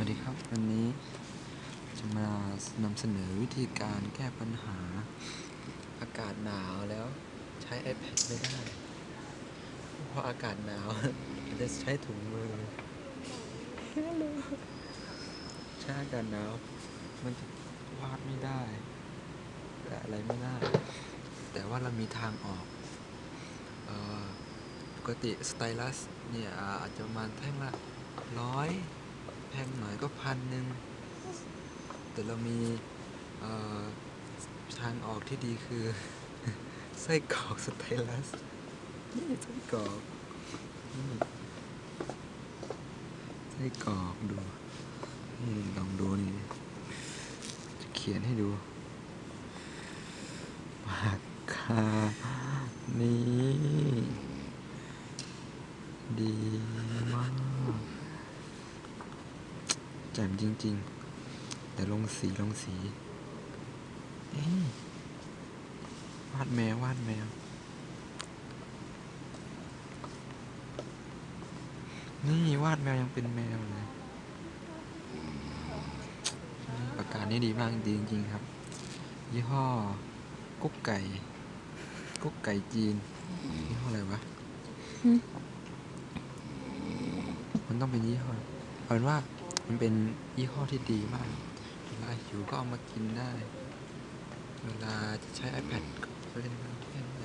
วัสดีครับ วันนี้จะมานำเสนอวิธีการแก้ปัญหา อากาศหนาวแล้วใช้ iPad ไม่ได้ เพราะอากาศหนาวจะใช้ถุงมือใช้อากาศหนาวมันจะวาดไม่ได้แต่อะไรไม่ได้ แต่ว่าเรามีทางออกออปกติสไตลัสเนี่ยอาอาจจะประมาณแท่งละร้อย แพงหน่อยก็พันหนึ่งแต่เรามีเอ่อทางออกที่ดีคือ ไส้กรอกสไตลัสนี่ไส้กรอกไส้กรอกดูลองดูนี่จะเขียนให้ดูปากกานี้ ดีมาก จ่มจริง ๆ แต่ลงสีลงสีเอ๊ะวาดแมววาดแมว นี่วาดแมวยังเป็นแมวเลยนี่ปากกานี่ดีมากดีจริงๆครับ ยี่ห้อกุ๊กไก่กุ๊กไก่จีนยี่ห้ออะไรวะ มันต้องเป็นยี่ห้อเอาเป็นว่า มันเป็นยี่ห้อที่ดีมาก เวลาหิวก็เอามากินได้ เวลาจะใช้ iPad ก็เล่นได้